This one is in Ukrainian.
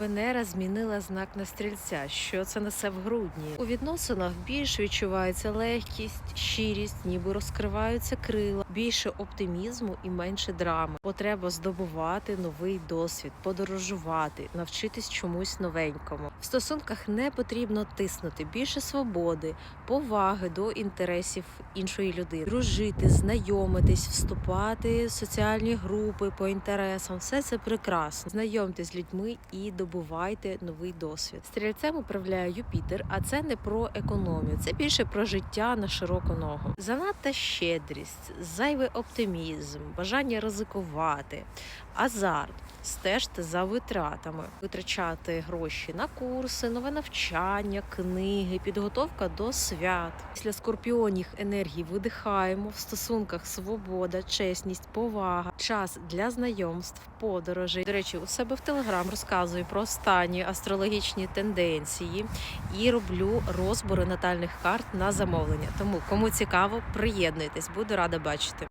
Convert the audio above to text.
Венера змінила знак на стрільця. Що це несе в грудні? У відносинах більш відчувається легкість, щирість, ніби розкриваються крила, більше оптимізму і менше драми. Потреба здобувати новий досвід, подорожувати, навчитись чомусь новенькому. В стосунках не потрібно тиснути більше свободи, поваги до інтересів іншої людини, дружити, знайомитись, вступати в соціальні групи по інтересам. Все це прекрасно. Знайомтесь з людьми і добувайте новий досвід. Стрільцем управляє Юпітер, а це не про економію, це більше про життя на широку ногу. Занадта щедрість, зайвий оптимізм, бажання ризикувати, азарт. Стежте за витратами, витрачати гроші на курси, нове навчання, книги, підготовка до свят. Після скорпіонів енергії видихаємо в стосунках свобода, чесність, повага, час для знайомств, подорожей. До речі, у себе в телеграм розказую про останні астрологічні тенденції і роблю розбори натальних карт на замовлення. Тому кому цікаво, приєднуйтесь, буду рада бачити.